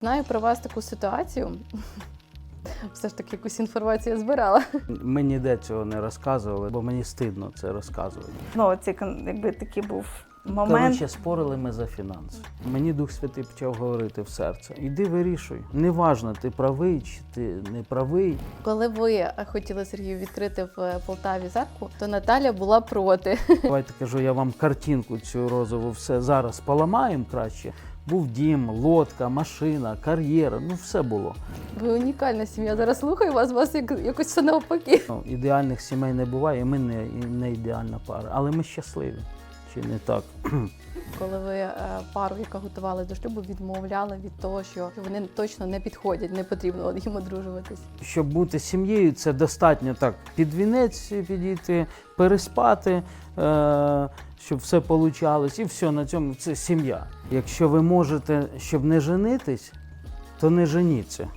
Знаю про вас таку ситуацію. Все ж таки якусь інформацію я збирала. Ми ніде цього не розказували, бо мені стидно це розказувати. Ну, це кон- якби такий був момент. Коротше, спорили ми за фінанси. Мені Дух Святий почав говорити в серце. Іди вирішуй. Неважно, ти правий чи ти не правий. Коли ви хотіли Сергію відкрити в е, Полтаві зарку, то Наталя була проти. Давайте кажу, я вам картинку цю розову все зараз поламаємо краще. Був дім, лодка, машина, кар'єра, ну все було. Ви унікальна сім'я. Зараз слухаю вас, вас як- якось все навпаки. Ну, ідеальних сімей не буває, і ми не, не ідеальна пара, але ми щасливі. Чи не так? Коли ви е, пару, яка готувала до шлюбу, відмовляли від того, що вони точно не підходять, не потрібно їм одружуватись. Щоб бути сім'єю, це достатньо так під вінець підійти, переспати, е- щоб все получалось, і все на цьому це сім'я. Якщо ви можете, щоб не женитись, то не женіться.